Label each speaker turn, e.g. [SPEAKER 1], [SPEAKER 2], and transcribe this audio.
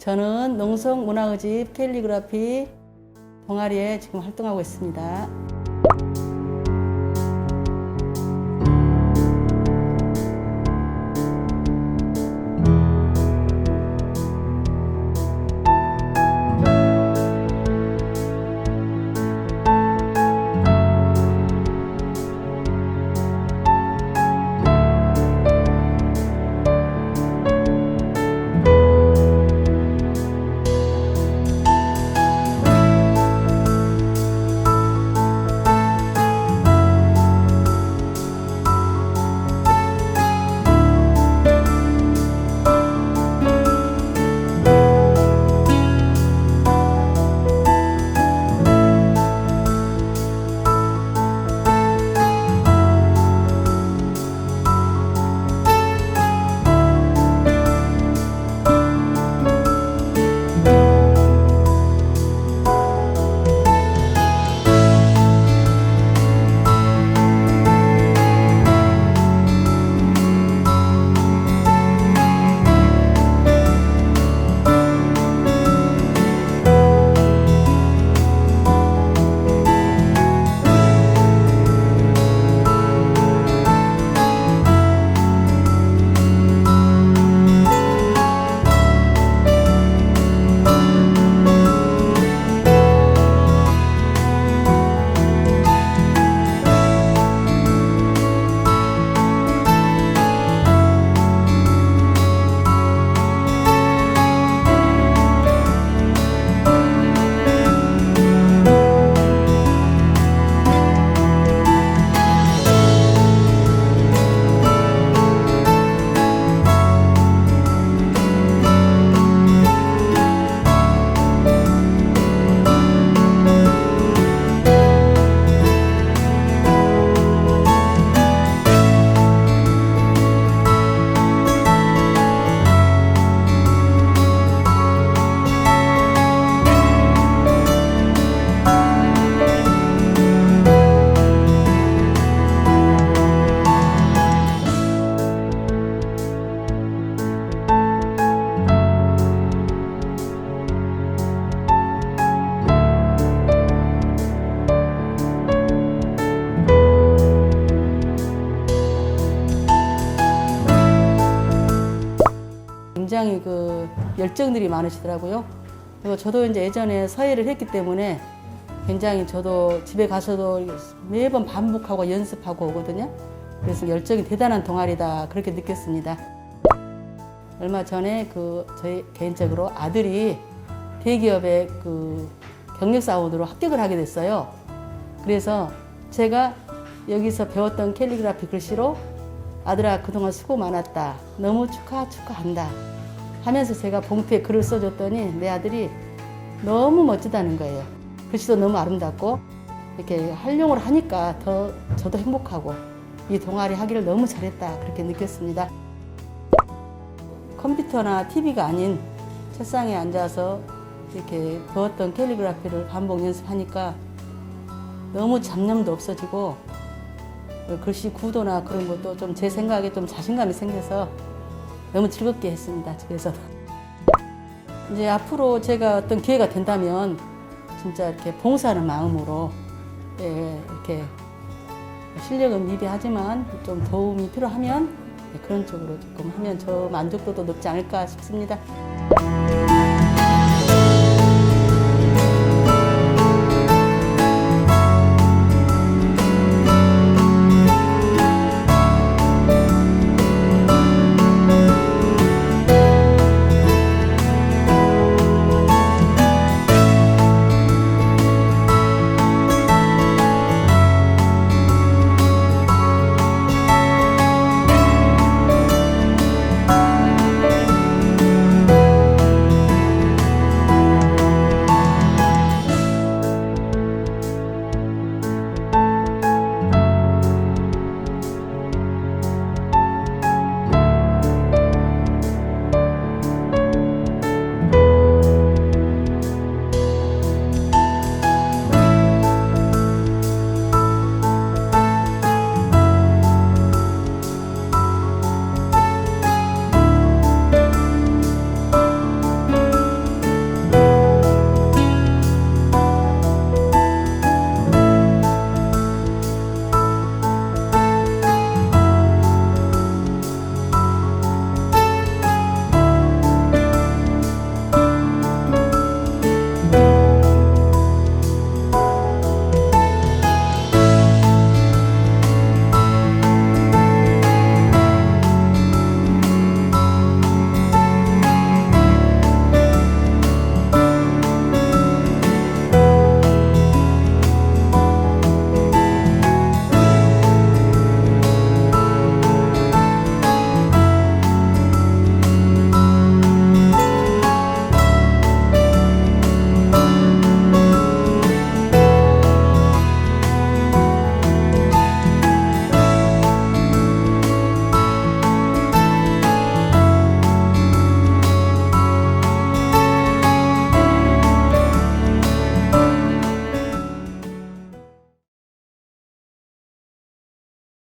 [SPEAKER 1] 저는 농성 문화의집 캘리그라피 동아리에 지금 활동하고 있습니다. 굉장히 그 열정들이 많으시더라고요. 그리고 저도 이제 예전에 서예를 했기 때문에 굉장히 저도 집에 가서도 매번 반복하고 연습하고 오거든요. 그래서 열정이 대단한 동아리다 그렇게 느꼈습니다. 얼마 전에 그 저희 개인적으로 아들이 대기업의 그 경력 사원으로 합격을 하게 됐어요. 그래서 제가 여기서 배웠던 캘리그라피 글씨로 아들아 그동안 수고 많았다. 너무 축하 축하한다. 하면서 제가 봉투에 글을 써줬더니 내 아들이 너무 멋지다는 거예요. 글씨도 너무 아름답고 이렇게 활용을 하니까 더 저도 행복하고 이 동아리 하기를 너무 잘했다 그렇게 느꼈습니다. 컴퓨터나 TV가 아닌 책상에 앉아서 이렇게 배웠던 캘리그라피를 반복 연습하니까 너무 잡념도 없어지고 글씨 구도나 그런 것도 좀 제 생각에 좀 자신감이 생겨서 너무 즐겁게 했습니다. 집에서도. 이제 앞으로 제가 어떤 기회가 된다면 진짜 이렇게 봉사하는 마음으로 예, 이렇게 실력은 미비하지만 좀 도움이 필요하면 예, 그런 쪽으로 조금 하면 저 만족도도 높지 않을까 싶습니다.